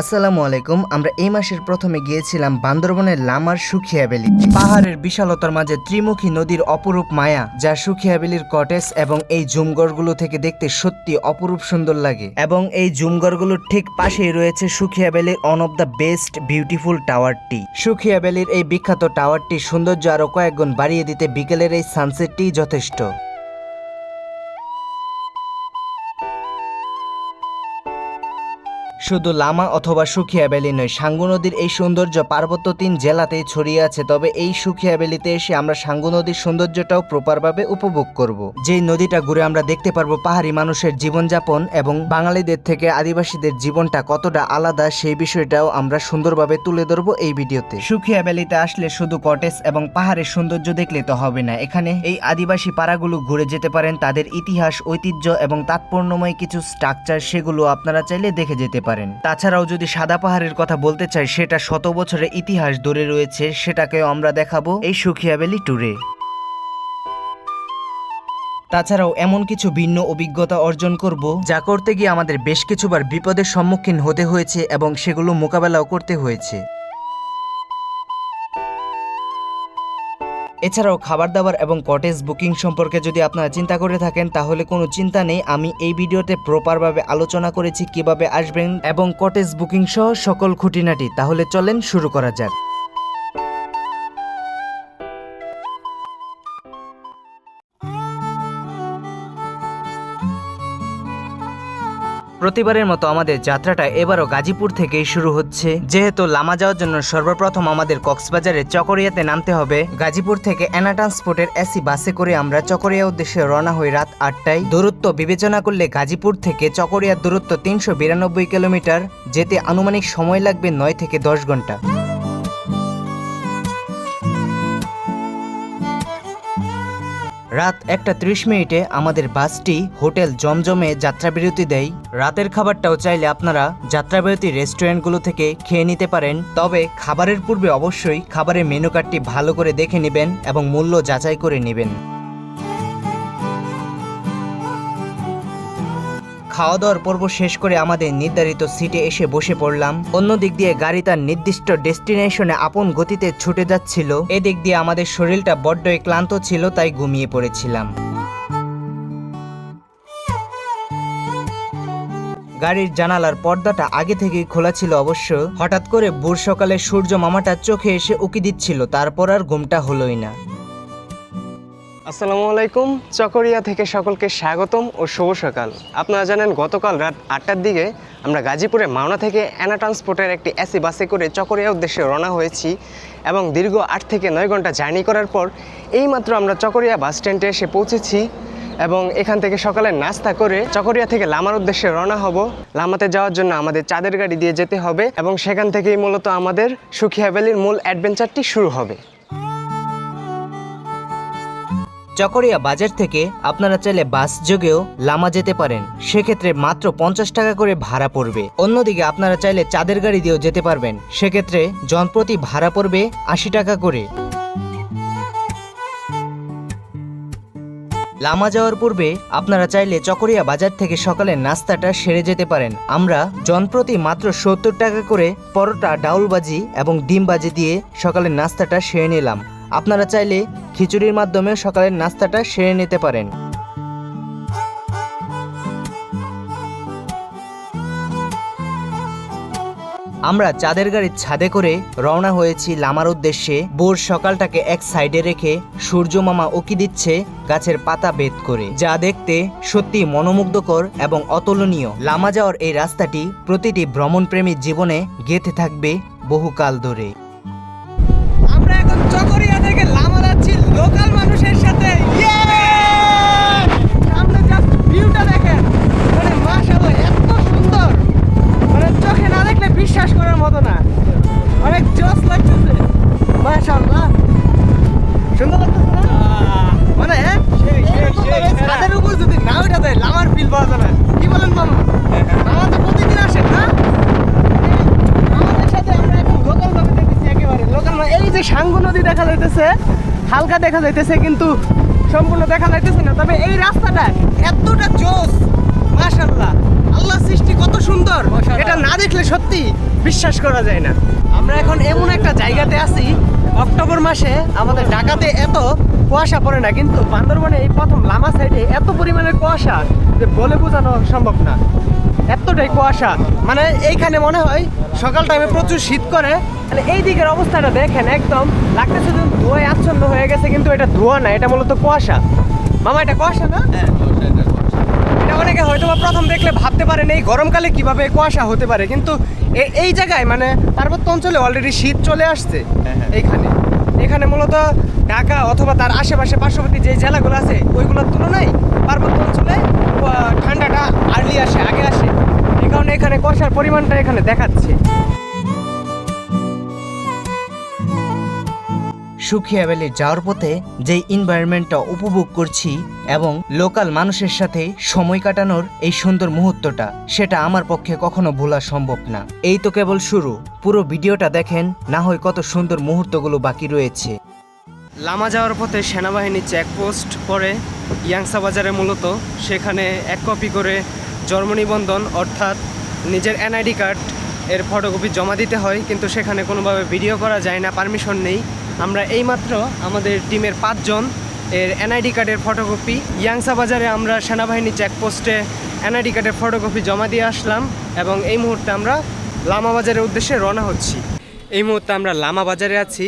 আসসালামু আলাইকুম। আমরা এই মাসের প্রথমে গিয়েছিলাম বান্দরবনের লামার সুখিয়া ভ্যালিতে পাহাড়ের বিশালতার মাঝে ত্রিমুখী নদীর অপরূপ মায়া, যা সুখিয়া ভ্যালির কটেজ এবং এই জুমগড়গুলো থেকে দেখতে সত্যি অপরূপ সুন্দর লাগে। এবং এই জুমগড়গুলোর ঠিক পাশেই রয়েছে Sukhiya ভ্যালির one of the best beautiful টাওয়ারটি Sukhiya ভ্যালির এই বিখ্যাত টাওয়ারটি সৌন্দর্য আরও কয়েকগুণ বাড়িয়ে দিতে বিকেলের এই সানসেটটি যথেষ্ট। শুধু লামা অথবা সুখিয়া ভ্যালি নয়, সাঙ্গু নদীর এই সৌন্দর্য পার্বত্য তিন জেলাতেই ছড়িয়ে আছে। তবে এই সুখিয়া ভ্যালিতে এসে আমরা সাঙ্গু নদীর সৌন্দর্যটাও প্রপারভাবে উপভোগ করব। যেই নদীটা ঘুরে আমরা দেখতে পারব পাহাড়ি মানুষের জীবনযাপন এবং বাঙালিদের থেকে আদিবাসীদের জীবনটা কতটা আলাদা, সেই বিষয়টাও আমরা সুন্দরভাবে তুলে ধরবো এই ভিডিওতে। সুখিয়া ভ্যালিতে আসলে শুধু কটেজ এবং পাহাড়ের সৌন্দর্য দেখলে তো হবে না। এখানে এই আদিবাসী পাড়াগুলো ঘুরে যেতে পারেন, তাদের ইতিহাস, ঐতিহ্য এবং তাৎপর্যময় কিছু স্ট্রাকচার সেগুলো আপনারা চাইলে দেখে যেতে পারেন। তাছাড়াও যদি সাদা পাহাড়ের কথা বলতে চাই, সেটা শত বছরের ইতিহাস ধরে রয়েছে, সেটাকেও আমরা দেখাবো এই সুখিয়া ভ্যালি ট্যুরে তাছাড়াও এমন কিছু ভিন্ন অভিজ্ঞতা অর্জন করব, যা করতে গিয়ে আমাদের বেশ কিছুবার বিপদের সম্মুখীন হতে হয়েছে এবং সেগুলো মোকাবেলাও করতে হয়েছে। এছাড়াও খাবার দাবার এবং কটেজ বুকিং সম্পর্কে যদি আপনারা চিন্তা করে থাকেন, তাহলে কোনো চিন্তা নেই। আমি এই ভিডিওতে প্রপারভাবে আলোচনা করেছি কীভাবে আসবেন এবং কটেজ বুকিং সহ সকল খুঁটিনাটি। তাহলে চলেন শুরু করা যাক। প্রতিবারের মতো আমাদের যাত্রাটা এবারও গাজীপুর থেকেই শুরু হচ্ছে। যেহেতু লামা যাওয়ার জন্য সর্বপ্রথম আমাদের কক্সবাজারের চকরিয়াতে নামতে হবে, গাজীপুর থেকে অ্যানা ট্রান্সপোর্টের এসি বাসে করে আমরা চকরিয়া উদ্দেশ্যে রওনা হই রাত আটটায়। দূরত্ব বিবেচনা করলে গাজীপুর থেকে চকরিয়ার দূরত্ব তিনশো বিরানব্বই কিলোমিটার, যেতে আনুমানিক সময় লাগবে নয় থেকে দশ ঘণ্টা। রাত একটা ত্রিশ মিনিটে আমাদের বাসটি হোটেল জমজমে যাত্রাবিরতি দেয়। রাতের খাবারটাও চাইলে আপনারা যাত্রাবিরতি রেস্টুরেন্টগুলো থেকে খেয়ে নিতে পারেন। তবে খাবারের পূর্বে অবশ্যই খাবারের মেনু কার্ডটি ভালো করে দেখে নেবেন এবং মূল্য যাচাই করে নেবেন। খাওয়া দাওয়ার পর্ব শেষ করে আমাদের নির্ধারিত সিটে এসে বসে পড়লাম। অন্য দিক দিয়ে গাড়ি তার নির্দিষ্ট ডেস্টিনেশনে আপন গতিতে ছুটে যাচ্ছিল। এদিক দিয়ে আমাদের শরীরটা বড্ডই ক্লান্ত ছিল, তাই ঘুমিয়ে পড়েছিলাম। গাড়ির জানালার পর্দাটা আগে থেকেই খোলা ছিল অবশ্য। হঠাৎ করে ভোর সকালে সূর্য মামাটা চোখে এসে উকি দিচ্ছিল, তারপর আর ঘুমটা হলোই না। আসসালামু আলাইকুম। চকরিয়া থেকে সকলকে স্বাগতম ও শুভ সকাল। আপনারা জানেন, গতকাল রাত আটটার দিকে আমরা গাজীপুরে মাওনা থেকে অ্যানা ট্রান্সপোর্টের একটি এসি বাসে করে চকরিয়া উদ্দেশ্যে রওনা হয়েছি এবং দীর্ঘ আট থেকে নয় ঘণ্টা জার্নি করার পর এইমাত্র আমরা চকরিয়া বাস স্ট্যান্ডে এসে পৌঁছেছি এবং এখান থেকে সকালে নাস্তা করে চকরিয়া থেকে লামার উদ্দেশ্যে রওনা হব। লামাতে যাওয়ার জন্য আমাদের চাঁদের গাড়ি দিয়ে যেতে হবে এবং সেখান থেকেই মূলত আমাদের সুখিয়া ভ্যালির মূল অ্যাডভেঞ্চারটি শুরু হবে। চকরিয়া বাজার থেকে আপনারা চাইলে বাস যোগেও লামা যেতে পারেন। সেক্ষেত্রে মাত্র পঞ্চাশ টাকা করে ভাড়া পড়বে। অন্যদিকে আপনারা চাইলে চাঁদের গাড়ি দিয়েও যেতে পারবেন। সেক্ষেত্রে জনপ্রতি ভাড়া পড়বে আশি টাকা করে। লামা যাওয়ার পূর্বে আপনারা চাইলে চকরিয়া বাজার থেকে সকালের নাস্তাটা সেরে যেতে পারেন। আমরা জনপ্রতি মাত্র সত্তর টাকা করে পরোটা ডাউলবাজি এবং ডিমবাজি দিয়ে সকালের নাস্তাটা সেরে নিলাম। আপনারা চাইলে খিচুড়ির মাধ্যমে সকালের নাস্তাটা সেরে নিতে পারেন। আমরা চাঁদের গাড়ির ছাদে করে রওনা হয়েছি লামার উদ্দেশ্যে। বোর সকালটাকে এক সাইডে রেখে সূর্য মামা উকি দিচ্ছে গাছের পাতা বেদ করে। যা দেখতে সত্যি মনোমুগ্ধকর এবং অতুলনীয়। লামা যাওয়ার এই রাস্তাটি প্রতিটি ভ্রমণপ্রেমীর জীবনে গেঁথে থাকবে বহুকাল ধরে আমরা এখন চকরিয়া থেকে লামা যাচ্ছি লোকাল মানুষের সাথে সামনে জাস্ট ভিউটা দেখেন মানে মাশাআল্লাহ এত সুন্দর মানে চোখে না দেখলে বিশ্বাস করার মতো না। অনেক জোস লাগতেছে। মাশাআল্লাহ। সুন্দর লাগতেছে না? মানে ছাদের উপর যদি না উঠা যায় লামার ফিল পাওয়া না কি বলেন মামা মামা তো প্রতিদিন আসেন না? আমাদের সাথে আমরা এখন লোকাল ভাবে দেখতেছি একেবারে। লোকাল এই যে সাঙ্গু নদী দেখা যাইতেছে হালকা দেখা যাইতেছে কিন্তু সম্পূর্ণ দেখা যাইতেছে না। তবে এই রাস্তাটা এতটা জোস মাশাল্লাহ আল্লাহ সৃষ্টি কত সুন্দর। এটা না দেখলে সত্যি বিশ্বাস করা যায় না। আমরা এখন এমন একটা জায়গাতে আছি, অক্টোবর মাসে আমাদের ঢাকাতে এত কুয়াশা পড়ে না, কিন্তু বান্দরবনে এই প্রথম লামা সাইডে এত পরিমাণের কুয়াশা যে বলে বোঝানো সম্ভব না। এতটাই কুয়াশা। মানে এইখানে মনে হয় সকাল টাইমে প্রচুর শীত করে। মানে এই দিকের অবস্থাটা দেখেন একদম, লাগতেছে যেন ধোঁয়ায় আচ্ছন্ন হয়ে গেছে, কিন্তু এটা ধোঁয়া না, এটা মূলত কুয়াশা। মামা, এটা কুয়াশা না? এটা। অনেকে হয়তো বা প্রথম দেখলে ভাবতে পারেন এই গরমকালে কীভাবে কুয়াশা হতে পারে কিন্তু এই জায়গায় মানে পার্বত্য অঞ্চলে অলরেডি শীত চলে আসছে এইখানে। এখানে মূলত ঢাকা অথবা তার আশেপাশে পার্শ্ববর্তী যে জেলাগুলো আছে ওইগুলোর তুলনায় পার্বত্য অঞ্চলে ঠান্ডাটা আর্লি আসে আগে আসে। এই কারণে এখানে কুয়াশার পরিমাণটা এখানে দেখাচ্ছে। সুখিয়া ভ্যালি যাওয়ার পথে যে এনভায়রনমেন্টটা উপভোগ করছি এবং লোকাল মানুষের সাথে সময় কাটানোর এই সুন্দর মুহূর্তটা, সেটা আমার পক্ষে কখনো ভোলা সম্ভব না। এই তো কেবল শুরু। পুরো ভিডিওটা দেখেন, না হয় কত সুন্দর মুহূর্তগুলো বাকি রয়েছে। লামা যাওয়ার পথে সেনাবাহিনী চেকপোস্ট পরে ইয়াংসা বাজারে মূলত। সেখানে এক কপি করে জন্ম নিবন্ধন অর্থাৎ নিজের এনআইডি কার্ড এর ফটোকপি জমা দিতে হয়, কিন্তু সেখানে কোনোভাবে ভিডিও করা যায় না পারমিশন নেই। আমরা এইমাত্র আমাদের টিমের পাঁচজন, এর এনআইডি কার্ডের ফটোকপি ইয়াংসা বাজারে আমরা সেনাবাহিনী চেকপোস্টে এনআইডি কার্ডের ফটোকপি জমা দিয়ে আসলাম এবং এই মুহূর্তে আমরা লামা বাজারের উদ্দেশ্যে রওনা হচ্ছি। এই মুহূর্তে আমরা লামা বাজারে আছি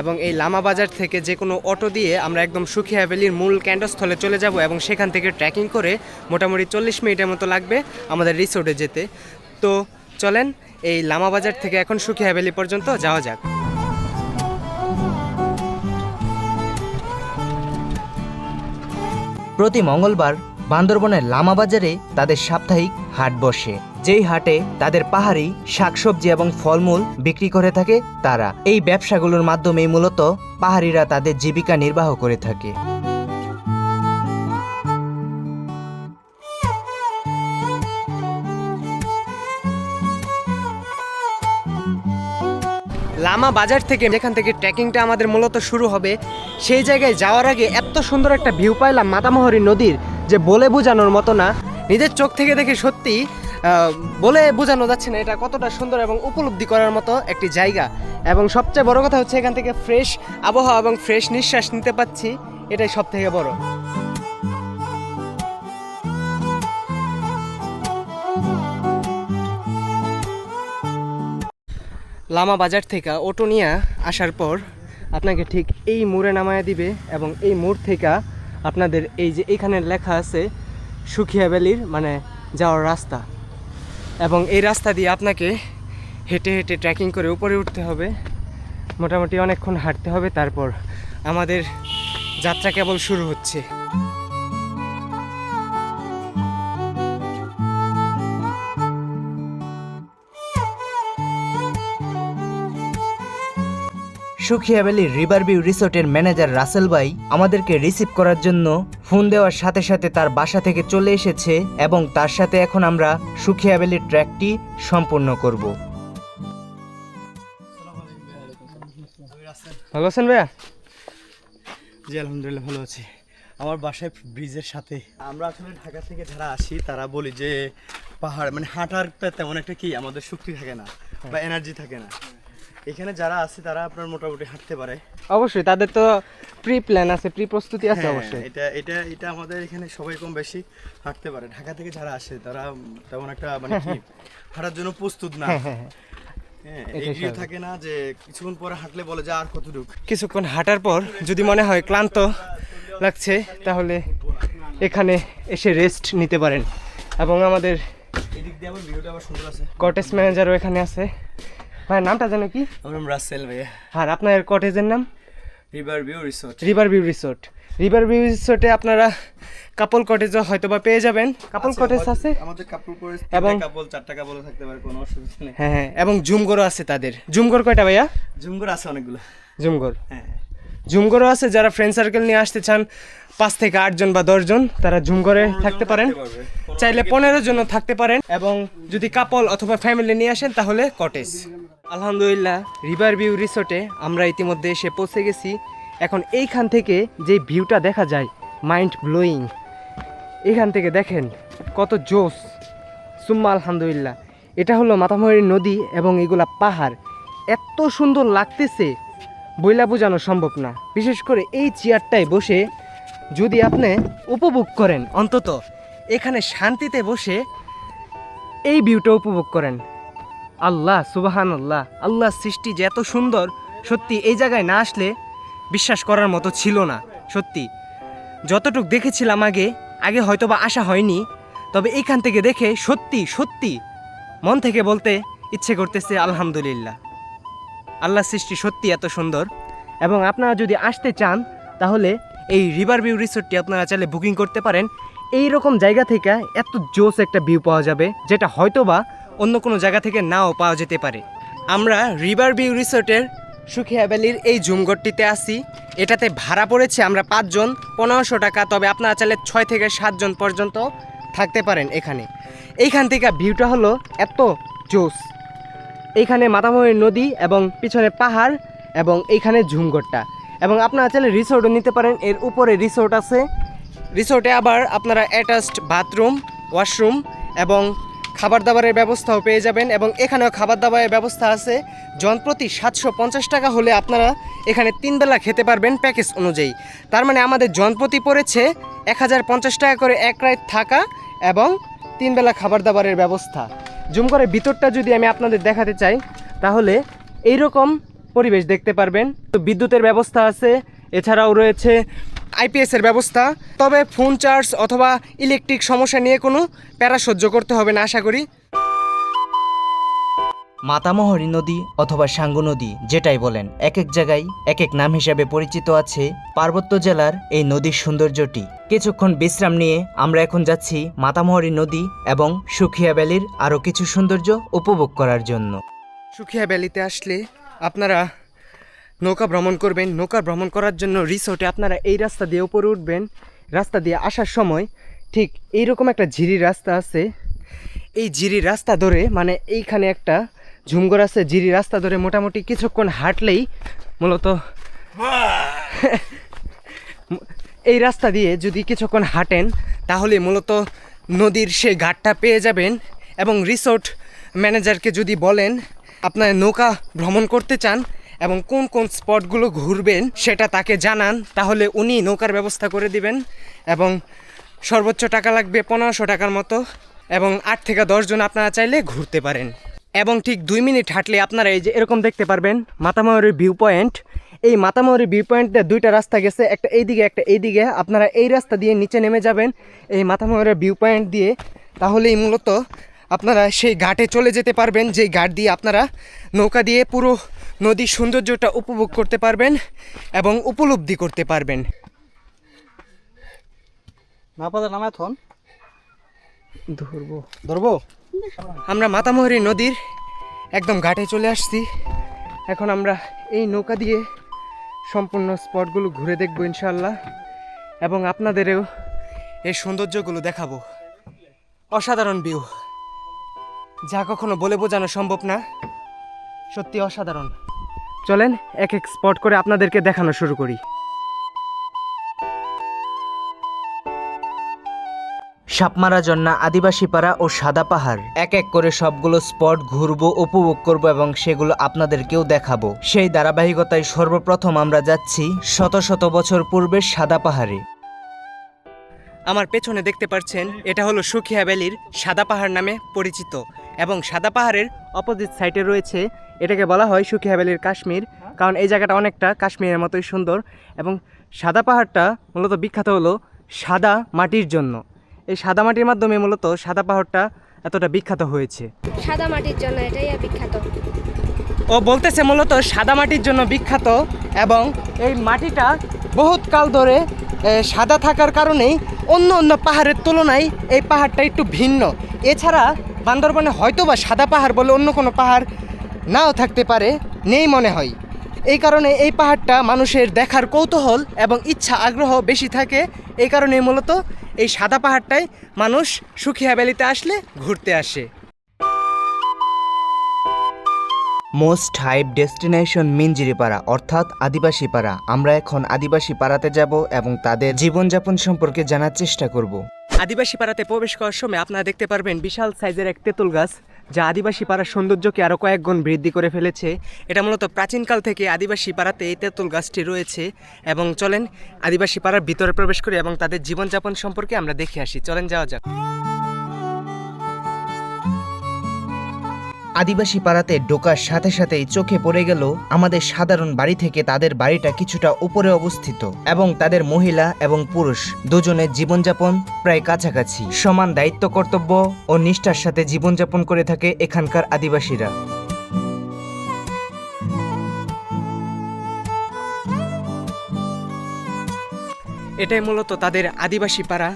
এবং এই লামা বাজার থেকে যে কোনো অটো দিয়ে আমরা একদম সুখী ভ্যালির মূল ক্যান্ডস্থলে চলে যাব এবং সেখান থেকে ট্রেকিং করে মোটামুটি চল্লিশ মিনিটের মতো লাগবে আমাদের রিসোর্টে যেতে। তো চলেন এই লামা বাজার থেকে এখন সুখী ভ্যালি পর্যন্ত যাওয়া যাক। প্রতি মঙ্গলবার বান্দরবনের লামা বাজারে তাদের সাপ্তাহিক হাট বসে। যেই হাটে তাদের পাহাড়ি, শাকসবজি এবং ফলমূল বিক্রি করে থাকে তারা। এই ব্যবসাগুলোর মাধ্যমেই মূলত পাহাড়িরা তাদের জীবিকা নির্বাহ করে থাকে। লামা বাজার থেকে যেখান থেকে ট্রেকিংটা আমাদের মূলত শুরু হবে, সেই জায়গায় যাওয়ার আগে এত সুন্দর একটা ভিউ পাইলাম মাতামহরী নদীর, যে বলে বোঝানোর মতো না। নিজের চোখ থেকে দেখে সত্যি বলে বোঝানো যাচ্ছে না এটা কতটা সুন্দর এবং উপলব্ধি করার মতো একটি জায়গা। এবং সবচেয়ে বড় কথা হচ্ছে এখান থেকে ফ্রেশ আবহাওয়া এবং ফ্রেশ নিঃশ্বাস নিতে পাচ্ছি, এটাই সব থেকে বড়। লামা বাজার থেকে অটো নিয়ে আসার পর আপনাকে ঠিক এই মোড়ে নামায় দিবে এবং এই মোড় থেকে আপনাদের এই যে এখানে লেখা আছে সুখিয়া ভ্যালির মানে যাওয়ার রাস্তা। এবং এই রাস্তা দিয়ে আপনাকে হেঁটে হেঁটে ট্রেকিং করে উপরে উঠতে হবে। মোটামুটি অনেকক্ষণ হাঁটতে হবে, তারপর আমাদের যাত্রা কেবল শুরু হচ্ছে। সুখিয়া ভ্যালির রিভার ভিউ রিসোর্টের ম্যানেজার রাসেল ভাই আমাদেরকে রিসিভ করার জন্য ফোন দেওয়ার সাথে সাথে তার বাসা থেকে চলে এসেছে এবং তার সাথে এখন আমরা সুখিয়া ভ্যালির ট্র্যাকটি সম্পূর্ণ করব। ভালো আছেন ভাইয়া? জি আলহামদুলিল্লাহ ভালো আছি। আমার বাসায় ব্রিজের সাথে। আমরা আসলে ঢাকা থেকে যারা আসি তারা বলি যে পাহাড় মানে হাঁটার তেমন একটা কি আমাদের শক্তি থাকে না বা এনার্জি থাকে না। এখানে যারা আছে তারা আপনার মোটামুটি হাঁটতে পারে। অবশ্যই তাদের তো প্রি প্ল্যান আছে প্রি প্রস্তুতি আছে হ্যাঁ, অবশ্যই। এটা এটা এটা আমাদের এখানে সবাই কম বেশি হাঁটতে পারে। ঢাকা থেকে যারা আসে তারা তেমন একটা মানে কি হাঁটার জন্য প্রস্তুত না। হ্যাঁ, হ্যাঁ, হ্যাঁ। হ্যাঁ এগিয়ে থাকে না যে কিছুক্ষণ পরে হাঁটলে বলে যে আর কতটুক। কিছুক্ষণ হাঁটার পর যদি মনে হয় ক্লান্ত লাগছে তাহলে এখানে এসে রেস্ট নিতে পারেন। এবং আমাদের এদিক দিয়ে আবার ভিউটা আবার সুন্দর আছে। কটেজ ম্যানেজারও এখানে আছে। ভাই নামটা জানো কি? আমার নাম রাসেল ভাইয়া। আর আপনার কটেজের নাম? River view resort. River view resort. River view রিসোর্টে আপনারা কাপল কটেজও হয়তো বা পেয়ে যাবেন। কাপল কটেজ আছে? আমাদের কাপড় পরে এবং- কাপড় চারটা কাপড় থাকতে পারে কোনো অসুবিধা নেই। হ্যাঁ হ্যাঁ এবং জুমগরও আছে তাদের। জুমগর কয়টা ভাইয়া? ঝুমকর আছে অনেকগুলো। জুমগর হ্যাঁ। জুমগরও আছে যারা ফ্রেন্ড সার্কেল নিয়ে আসতে চান পাঁচ থেকে আটজন বা দশজন তারা জুমগরে থাকতে পারেন। চাইলে পনেরো জন থাকতে পারেন এবং যদি কাপল অথবা ফ্যামিলি নিয়ে আসেন তাহলে কটেজ। আলহামদুলিল্লাহ। রিভার ভিউ রিসোর্টে আমরা ইতিমধ্যে এসে পৌঁছে গেছি। এখন এইখান থেকে যে ভিউটা দেখা যায় মাইন্ড ব্লোয়িং এখান থেকে দেখেন কত জোস সুম্মা আলহামদুলিল্লাহ। এটা হলো মাতামহরী নদী এবং এগুলা পাহাড়। এত সুন্দর লাগতেছে, বইলা বোঝানো সম্ভব না। বিশেষ করে এই চেয়ারটায় বসে যদি আপনি উপভোগ করেন, অন্তত এখানে শান্তিতে বসে এই ভিউটা উপভোগ করেন। আল্লাহ সুবাহান আল্লাহ আল্লাহ সৃষ্টি যে এত সুন্দর, সত্যি এই জায়গায় না আসলে বিশ্বাস করার মতো ছিল না, সত্যি। যতটুক দেখেছিলাম আগে আগে হয়তো বা আসা হয়নি, তবে এইখান থেকে দেখে সত্যি সত্যি মন থেকে বলতে ইচ্ছে করতেছে আলহামদুলিল্লাহ। আল্লাহ সৃষ্টি সত্যি এত সুন্দর, এবং আপনারা যদি আসতে চান, তাহলে এই রিভার ভিউ রিসোর্টটি আপনারা চাইলে বুকিং করতে পারেন। এই রকম জায়গা থেকে এত জোস একটা ভিউ পাওয়া যাবে, যেটা হয়তোবা অন্য কোনো জায়গা থেকে নাও পাওয়া যেতে পারে। আমরা রিভার ভিউ রিসোর্টের সুখিয়া ভ্যালির এই জুমঘরটিতে আসি এটাতে ভাড়া পড়েছে আমরা পাঁচজন, পনেরোশো টাকা, তবে আপনারা চাইলে ছয় থেকে সাতজন পর্যন্ত থাকতে পারেন এখানে। এইখান থেকে ভিউটা হলো এত জোস। এইখানে মাতামহী নদী এবং পিছনে পাহাড় এবং এইখানে ঝুমঘরটা এবং আপনারা চাইলে রিসোর্টও নিতে পারেন, এর উপরে রিসোর্ট আছে। রিসোর্টে আবার আপনারা অ্যাটাচড বাথরুম, ওয়াশরুম এবং খাবার দাবারের ব্যবস্থাও পেয়ে যাবেন এবং এখানেও খাবার দাবারের ব্যবস্থা আছে। জনপ্রতি সাতশো পঞ্চাশ টাকা হলে আপনারা এখানে তিন বেলা খেতে পারবেন প্যাকেজ অনুযায়ী। তার মানে আমাদের জনপ্রতি পড়েছে এক হাজার পঞ্চাশ টাকা করে এক রাত থাকা এবং তিন বেলা খাবার দাবারের ব্যবস্থা। জুম করে ভিতরটা যদি আমি আপনাদের দেখাতে চাই, তাহলে এইরকম পরিবেশ দেখতে পারবেন। তো বিদ্যুতের ব্যবস্থা আছে, এছাড়াও রয়েছে আইপিএস এর ব্যবস্থা তবে ফোন চার্জ অথবা ইলেকট্রিক সমস্যা নিয়ে কোনো প্যারা সহ্য করতে হবে না আশা করি। মাতামহরী নদী অথবা সাঙ্গু নদী যেটাই বলেন এক এক জায়গায় এক এক নাম হিসাবে পরিচিত আছে পার্বত্য জেলার এই নদীর সৌন্দর্যটি। কিছুক্ষণ বিশ্রাম নিয়ে আমরা এখন যাচ্ছি মাতামহরী নদী এবং সুখিয়া ভ্যালির আরও কিছু সৌন্দর্য উপভোগ করার জন্য। সুখিয়া ভ্যালিতে আসলে আপনারা নৌকা ভ্রমণ করবেন, নৌকা ভ্রমণ করার জন্য রিসোর্টে আপনারা এই রাস্তা দিয়ে উপরে উঠবেন। রাস্তা দিয়ে আসার সময় ঠিক এইরকম একটা ঝিরি রাস্তা আছে। এই ঝিরি রাস্তা ধরে মানে এইখানে একটা ঝুমঘর আছে, ঝিরি রাস্তা ধরে মোটামুটি কিছুক্ষণ হাঁটলেই মূলত এই রাস্তা দিয়ে যদি কিছুক্ষণ হাঁটেন, তাহলে মূলত নদীর সে ঘাটটা পেয়ে যাবেন এবং রিসোর্ট ম্যানেজারকে যদি বলেন, আপনার নৌকা ভ্রমণ করতে চান এবং কোন কোন স্পটগুলো ঘুরবেন সেটা তাকে জানান, তাহলে উনি নৌকার ব্যবস্থা করে দিবেন। এবং সর্বোচ্চ টাকা লাগবে পনেরোশো টাকার মতো, এবং আট থেকে দশজন আপনারা চাইলে ঘুরতে পারেন। এবং ঠিক দুই মিনিট হাঁটলে আপনারা এই যে এরকম দেখতে পারবেন মাতামহরের ভিউ পয়েন্ট। এই মাতামহরি ভিউ পয়েন্টে দুইটা রাস্তা গেছে, একটা এইদিকে একটা এইদিকে। আপনারা এই রাস্তা দিয়ে নিচে নেমে যাবেন, এই মাতামহরের ভিউ পয়েন্ট দিয়ে। তাহলেই মূলত আপনারা সেই ঘাটে চলে যেতে পারবেন যেই ঘাট দিয়ে আপনারা নৌকা দিয়ে পুরো নদীর সৌন্দর্যটা উপভোগ করতে পারবেন এবং উপলব্ধি করতে পারবেন। থন ধরবো। ধরবো? আমরা মাতামহরী নদীর একদম ঘাটে চলে আসছি। এখন আমরা এই নৌকা দিয়ে সম্পূর্ণ স্পটগুলো ঘুরে দেখব ইনশাল্লাহ এবং আপনাদেরও এই সৌন্দর্যগুলো দেখাবো। অসাধারণ ভিউ যা কখনো বলে বোঝানো সম্ভব না। সত্যি অসাধারণ। চলেন এক এক স্পট করে আপনাদেরকে দেখানো শুরু করি। সাপমারা জন্না আদিবাসী পাড়া ও সাদা পাহাড়। এক এক করে সবগুলো স্পট ঘুরবো উপভোগ করব এবং সেগুলো আপনাদেরকেও দেখাবো। সেই ধারাবাহিকতায় সর্বপ্রথম আমরা যাচ্ছি শত শত বছর পূর্বের সাদা পাহাড়ে। আমার পেছনে দেখতে পাচ্ছেন এটা হলো সুখিয়া ভ্যালির সাদা পাহাড় নামে পরিচিত। এবং সাদা পাহাড়ের অপোজিট সাইডে রয়েছে। এটাকে বলা হয় সুখী হ্যাভেলির কাশ্মীর, কারণ এই জায়গাটা অনেকটা কাশ্মীরের মতোই সুন্দর এবং সাদা পাহাড়টা মূলত বিখ্যাত হলো সাদা মাটির জন্য। এই সাদা মাটির মাধ্যমে মূলত সাদা পাহাড়টা এতটা বিখ্যাত হয়েছে। সাদা মাটির জন্য এটাই বিখ্যাত। ও বলতেছে মূলত সাদা মাটির জন্য বিখ্যাত এবং এই মাটিটা বহুত কাল ধরে সাদা থাকার কারণেই অন্য অন্য পাহাড়ের তুলনায় এই পাহাড়টা একটু ভিন্ন। এছাড়া বান্দরবনে হয়তো বা সাদা পাহাড় বলে অন্য কোনো পাহাড় নাও থাকতে পারে, নেই মনে হয়। এই কারণে এই পাহাড়টা মানুষের দেখার কৌতূহল এবং ইচ্ছা, আগ্রহ বেশি থাকে। এই কারণে মূলত এই সাদা পাহাড়টাই মানুষ সুখিয়া ভ্যালিতে আসলে ঘুরতে আসে। মোস্ট হাইপ ডেস্টিনেশন মিঞ্জিরিপাড়া অর্থাৎ আদিবাসী পাড়া আমরা এখন আদিবাসী পাড়াতে যাব এবং তাদের জীবনযাপন সম্পর্কে জানার চেষ্টা করব। আদিবাসী পাড়াতে প্রবেশ করার সময় আপনারা দেখতে পারবেন বিশাল সাইজের এক তেঁতুল গাছ, যা আদিবাসী পাড়ার সৌন্দর্যকে আরও কয়েক গুণ বৃদ্ধি করে ফেলেছে। এটা মূলত প্রাচীনকাল থেকে আদিবাসী পাড়াতে এই তেঁতুল গাছটি রয়েছে এবং চলেন আদিবাসী পাড়ার ভিতরে প্রবেশ করি এবং তাদের জীবনযাপন সম্পর্কে আমরা দেখে আসি। চলেন যাওয়া যাক। আদিবাসী পাড়াতে ঢোকার সাথে সাথেই চোখে পড়ে গেল আমাদের সাধারণ বাড়ি থেকে তাদের বাড়িটা কিছুটা উপরে অবস্থিত এবং তাদের মহিলা এবং পুরুষ দুজনের জীবনযাপন প্রায় কাছাকাছি। সমান দায়িত্ব, কর্তব্য ও নিষ্ঠার সাথে জীবনযাপন করে থাকে এখানকার আদিবাসীরা। এটাই মূলত তাদের আদিবাসী পাড়া।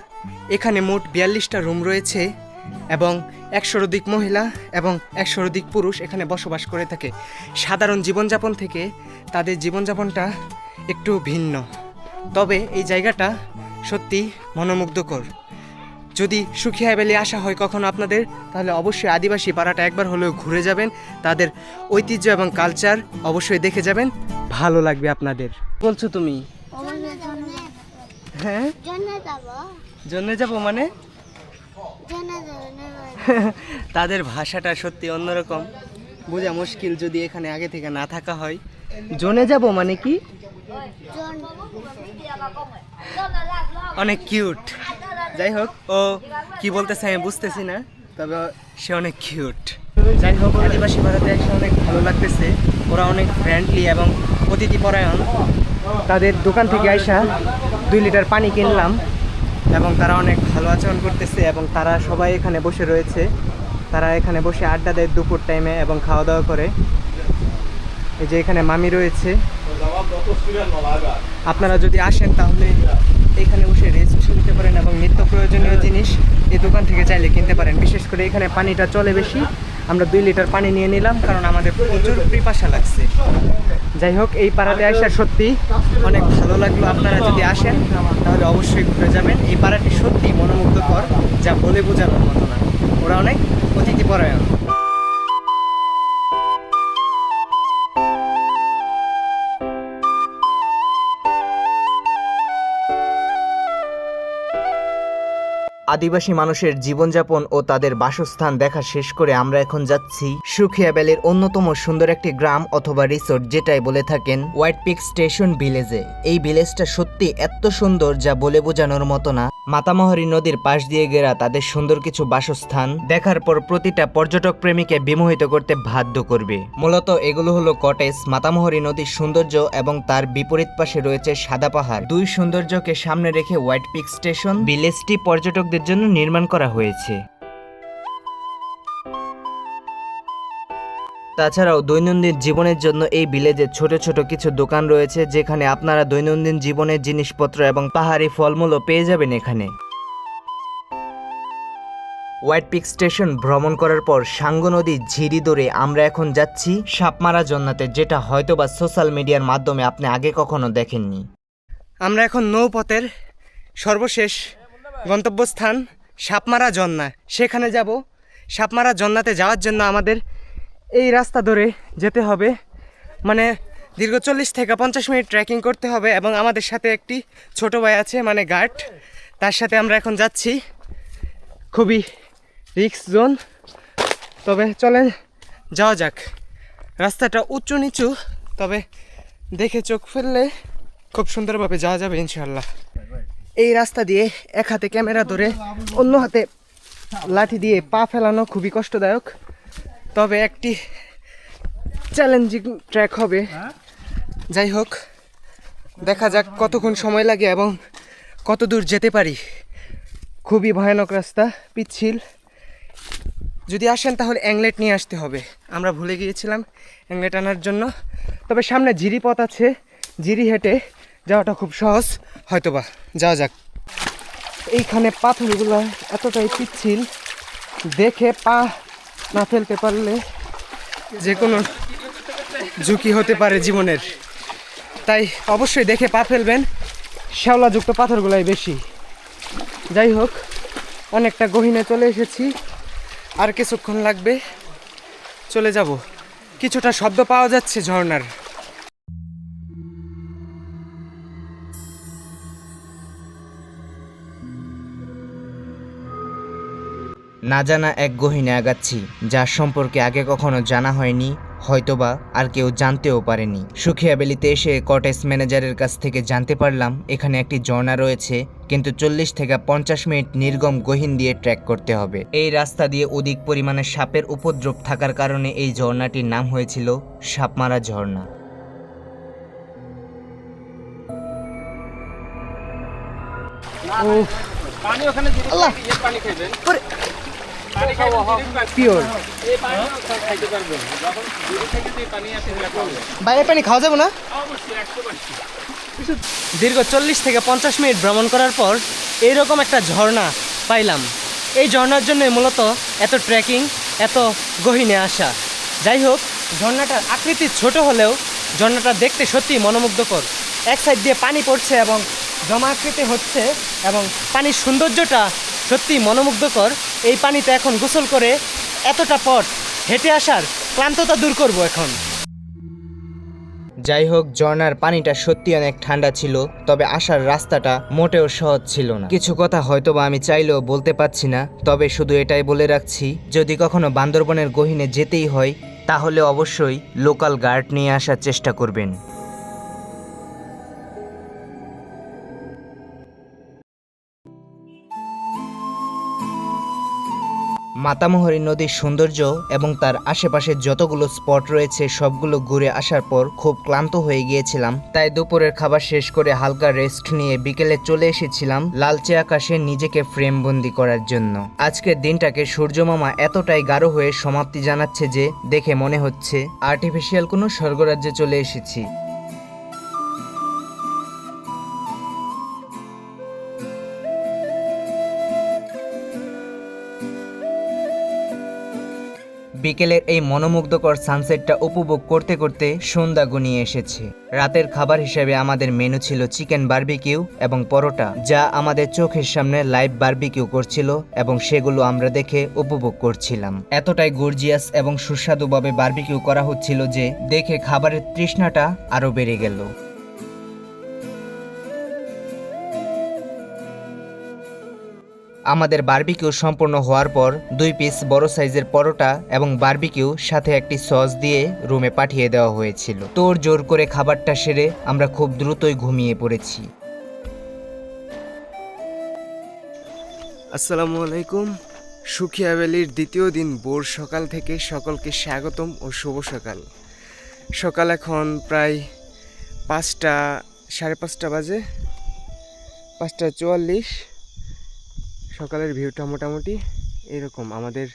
এখানে মোট বিয়াল্লিশটা রুম রয়েছে। এবং একশোর অধিক মহিলা এবং একশোর অধিক পুরুষ এখানে বসবাস করে থাকে। সাধারণ জীবনযাপন থেকে তাদের জীবনযাপনটা একটু ভিন্ন। তবে এই জায়গাটা সত্যি মনোমুগ্ধকর। যদি সুখিয়া ভ্যালি আসা হয় কখনো আপনাদের তাহলে অবশ্যই আদিবাসী পাড়াটা একবার হলেও ঘুরে যাবেন। তাদের ঐতিহ্য এবং কালচার অবশ্যই দেখে যাবেন। ভালো লাগবে আপনাদের। বলছো তুমি? হ্যাঁ? জন্য যাব মানে? তাদের ভাষাটা সত্যি অন্যরকম। বোঝা মুশকিল যদি এখানে আগে থেকে না থাকা হয়। জোনে যাব মানে কি? অনেক কিউট যাই হোক, ও কি বলতেছে আমি বুঝতেছি না, তবে সে অনেক কিউট যাই হোক, আদিবাসী ভারতে এসে অনেক ভালো লাগতেছে। ওরা অনেক ফ্রেন্ডলি এবং অতিথি পরায়ণ তাদের দোকান থেকে আইসা দুই লিটার পানি কিনলাম। এবং তারা অনেক ভালো আচরণ করতেছে এবং তারা সবাই এখানে বসে রয়েছে। তারা এখানে বসে আড্ডা দেয় দুপুর টাইমে এবং খাওয়া দাওয়া করে। এই যে এখানে মামি রয়েছে। আপনারা যদি আসেন তাহলে এখানে বসে রেস্ট নিতে পারেন এবং নিত্য প্রয়োজনীয় জিনিস এই দোকান থেকে চাইলে কিনতে পারেন। বিশেষ করে এখানে পানিটা চলে বেশি। আমরা দুই লিটার পানি নিয়ে নিলাম, কারণ আমাদের প্রচুর পিপাসা লাগছে। যাই হোক, এই পাড়াতে আসা সত্যি অনেক ভালো লাগল। আপনারা যদি আসেন, তাহলে অবশ্যই ঘুরে যাবেন। এই পাড়াটি সত্যি মনোমুগ্ধকর, যা বলে বোঝানোর মতো না। ওরা অনেক অতিথিপরায়ণ আদিবাসী মানুষের জীবনযাপন ও তাদের বাসস্থান দেখা শেষ করে আমরা এখন যাচ্ছি সুখিয়া ভ্যালির অন্যতম সুন্দর একটি গ্রাম অথবা রিসোর্ট যেটাই বলে থাকেন হোয়াইট পিক স্টেশন ভিলেজে। এই ভিলেজটা সত্যি এত সুন্দর যা বলে বোঝানোর মতো না। মাতামহরী নদীর পাশ দিয়ে ঘেরা তাদের সুন্দর কিছু বাসস্থান দেখার পর প্রতিটা পর্যটক প্রেমীকে বিমোহিত করতে বাধ্য করবে। মূলত এগুলো হলো কটেজ, মাতামহরী নদীর সৌন্দর্য এবং তার বিপরীত পাশে রয়েছে সাদা পাহাড়। দুই সৌন্দর্যকে সামনে রেখে হোয়াইট পিক স্টেশন ভিলেজটি পর্যটকদের জন্য নির্মাণ করা হয়েছে। তাছাড়াও দৈনন্দিন জীবনের জন্য এই ভিলেজে ছোট ছোট কিছু দোকান রয়েছে, যেখানে আপনারা দৈনন্দিন জীবনের জিনিসপত্র এবং পাহাড়ি ফলমূলও পেয়ে যাবেন এখানে। হোয়াইট পিক স্টেশন ভ্রমণ করার পর সাঙ্গু নদী ঝিরি ধরে আমরা এখন যাচ্ছি সাপমারা জন্নাতে, যেটা হয়তোবা সোশ্যাল মিডিয়ার মাধ্যমে আপনি আগে কখনো দেখেননি। আমরা এখন নৌপথের সর্বশেষ গন্তব্যস্থান সাপমারা জন্না। সেখানে যাব। সাপমারা জন্নাতে যাওয়ার জন্য আমাদের এই রাস্তা ধরে যেতে হবে। মানে দীর্ঘ চল্লিশ থেকে পঞ্চাশ মিনিট ট্রেকিং করতে হবে এবং আমাদের সাথে একটি ছোট ভাই আছে মানে গার্ড। তার সাথে আমরা এখন যাচ্ছি। খুবই রিক্স জোন। তবে চলেন, যাওয়া যাক। রাস্তাটা উঁচু নিচু, তবে দেখে চোখ ফেললে খুব সুন্দরভাবে যাওয়া যাবে ইনশাল্লাহ এই রাস্তা দিয়ে এক হাতে ক্যামেরা ধরে, অন্য হাতে লাঠি দিয়ে পা ফেলানো খুবই কষ্টদায়ক। তবে একটি চ্যালেঞ্জিং ট্র্যাক হবে। যাই হোক, দেখা যাক কতক্ষণ সময় লাগে এবং কত দূর যেতে পারি। খুবই ভয়ানক রাস্তা, পিচ্ছিল। যদি আসেন তাহলে অ্যাংলেট নিয়ে আসতে হবে। আমরা ভুলে গিয়েছিলাম অ্যাংলেট আনার জন্য। তবে সামনে জিরি পথ আছে, জিরি হেঁটে যাওয়াটা খুব সহজ। হয়তোবা, যাওয়া যাক। এইখানে পাথরগুলো এতটাই পিচ্ছিল, দেখে পা না ফেলতে পারলে যে কোনো ঝুঁকি হতে পারে জীবনের। তাই অবশ্যই দেখে পা ফেলবেন, শ্যাওলাযুক্ত পাথরগুলাই বেশি। যাই হোক, অনেকটা গহীনে চলে এসেছি, আর কিছুক্ষণ লাগবে, চলে যাব। কিছুটা শব্দ পাওয়া যাচ্ছে ঝর্ণার। না জানা এক গহিনে আগাচ্ছি যার সম্পর্কে আগে কখনো জানা হয়নি হয়তোবা আর কেউ জানতেও পারেনি। সুখিয়া বেলিতে এসে কটেজ ম্যানেজারের কাছ থেকে জানতে পারলাম এখানে একটি ঝর্ণা রয়েছে কিন্তু চল্লিশ থেকে পঞ্চাশ মিনিট নির্গম গহীন দিয়ে ট্র্যাক করতে হবে। এই রাস্তা দিয়ে অধিক পরিমাণে সাপের উপদ্রব থাকার কারণে এই ঝর্ণাটির নাম হয়েছিল সাপমারা ঝর্ণা। পিওর বাইরে পানি খাওয়া যাবে না? দীর্ঘ চল্লিশ থেকে পঞ্চাশ মিনিট ভ্রমণ করার পর এইরকম একটা ঝর্ণা পাইলাম। এই ঝর্ণার জন্য মূলত এত ট্রেকিং এত গহীনে আসা। যাই হোক ঝর্ণাটার আকৃতি ছোট হলেও ঝর্ণাটা দেখতে সত্যি মনোমুগ্ধকর। এক সাইড দিয়ে পানি পড়ছে এবং জমা আকৃতি হচ্ছে এবং পানির সৌন্দর্যটা সত্যি মনোমুগ্ধকর, এই পানিতে এখন গোসল করে এতটা পথ হেঁটে আসার ক্লান্ততা দূর করব এখন। যাই হোক, ঝর্ণার পানিটা সত্যি অনেক ঠান্ডা ছিল, তবে আসার রাস্তাটা মোটেও সহজ ছিল না। কিছু কথা হয়তো বা আমি চাইলেও বলতে পারছি না, তবে শুধু এটাই বলে রাখছি, যদি কখনো বান্দরবনের গহীনে যেতেই হয়, তাহলে অবশ্যই লোকাল গার্ড নিয়ে আসার চেষ্টা করবেন। মাতামহরী নদীর সৌন্দর্য এবং তার আশেপাশে যতগুলো স্পট রয়েছে, সবগুলো ঘুরে আসার পর খুব ক্লান্ত হয়ে গিয়েছিলাম। তাই দুপুরের খাবার শেষ করে হালকা রেস্ট নিয়ে বিকেলে চলে এসেছিলাম লালচে আকাশে নিজেকে ফ্রেমবন্দি করার জন্য। আজকের দিনটাকে সূর্যমামা এতটাই গাঢ় হয়ে সমাপ্তি জানাচ্ছে যে, দেখে মনে হচ্ছে আর্টিফিশিয়াল কোনো স্বর্গরাজ্যে চলে এসেছি। বিকেলের এই মনোমুগ্ধকর সানসেটটা উপভোগ করতে করতে সন্ধ্যা গুনিয়ে এসেছে। রাতের খাবার হিসেবে আমাদের মেনু ছিল চিকেন বার্বিকিউ এবং পরোটা, যা আমাদের চোখের সামনে লাইভ বার্বিকিউ করছিল এবং সেগুলো আমরা দেখে উপভোগ করছিলাম। এতটাই গর্জিয়াস এবং সুস্বাদুভাবে বার্বিকিউ করা হচ্ছিল যে দেখে খাবারের তৃষ্ণাটা আরও বেড়ে গেল। আমাদের বার্বিকিউ সম্পূর্ণ হওয়ার পর দুই পিস বড় সাইজের পরোটা এবং বারবিকিউ সাথে একটি সস দিয়ে রুমে পাঠিয়ে দেওয়া হয়েছিল। তোর জোর করে খাবারটা সেরে আমরা খুব দ্রুতই ঘুমিয়ে পড়েছি। আসসালামু আলাইকুম। সুখিয়া ভ্যালির দ্বিতীয় দিন ভোর সকাল থেকে সকলকে স্বাগতম ও শুভ সকাল। সকাল এখন প্রায় পাঁচটা, সাড়ে পাঁচটা বাজে, পাঁচটা চুয়াল্লিশ। সকালের ভিউটা মোটামুটি এরকম আমাদের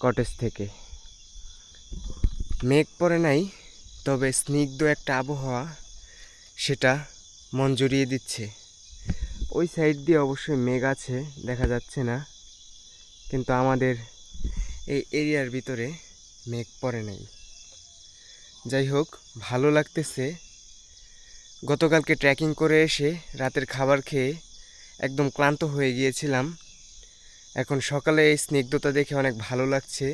কটেজ থেকে। মেঘ পড়ে নাই, তবে স্নিগ্ধ একটা আবহাওয়া সেটা মন জুড়িয়ে দিচ্ছে। ওই সাইড দিয়ে অবশ্যই মেঘ আছে, দেখা যাচ্ছে না। কিন্তু আমাদের এই এরিয়ার ভিতরে মেঘ পড়ে নাই। যাই হোক, ভালো লাগতেছে। গতকালকে ট্রেকিং করে এসে রাতের খাবার খেয়ে একদম ক্লান্ত হয়ে গিয়েছিলাম। এখন সকালে এই স্নিগ্ধতা দেখে অনেক ভালো লাগছে।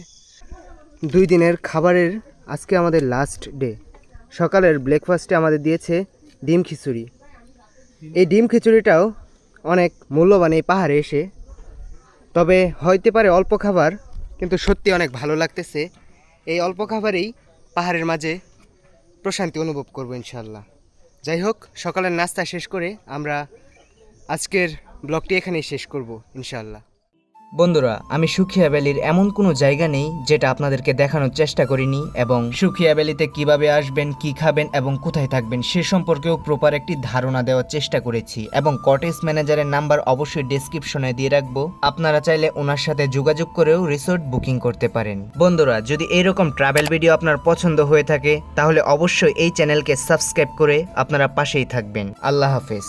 দুই দিনের খাবারের আজকে আমাদের লাস্ট ডে সকালের ব্রেকফাস্টে আমাদের দিয়েছে ডিম খিচুড়ি। এই ডিম খিচুড়িটাও অনেক মূল্যবান এই পাহাড়ে এসে। তবে হইতে পারে অল্প খাবার, কিন্তু সত্যি অনেক ভালো লাগতেছে। এই অল্প খাবারেই পাহাড়ের মাঝে প্রশান্তি অনুভব করব ইনশাল্লাহ যাই হোক, সকালের নাস্তা শেষ করে আমরা আজকের ব্লগটি এখানেই শেষ করব ইনশাল্লাহ বন্ধুরা, আমি সুখিয়া ভ্যালির এমন কোনো জায়গা নেই যেটা আপনাদেরকে দেখানোর চেষ্টা করিনি এবং সুখিয়া ভ্যালিতে কীভাবে আসবেন, কি খাবেন এবং কোথায় থাকবেন সে সম্পর্কেও প্রপার একটি ধারণা দেওয়ার চেষ্টা করেছি এবং কটেজ ম্যানেজারের নাম্বার অবশ্যই ডেসক্রিপশনে দিয়ে রাখব। আপনারা চাইলে ওনার সাথে যোগাযোগ করেও রিসোর্ট বুকিং করতে পারেন। বন্ধুরা, যদি এইরকম ট্রাভেল ভিডিও আপনার পছন্দ হয়ে থাকে, তাহলে অবশ্যই এই চ্যানেলকে সাবস্ক্রাইব করে আপনারা পাশেই থাকবেন। আল্লাহ হাফেজ।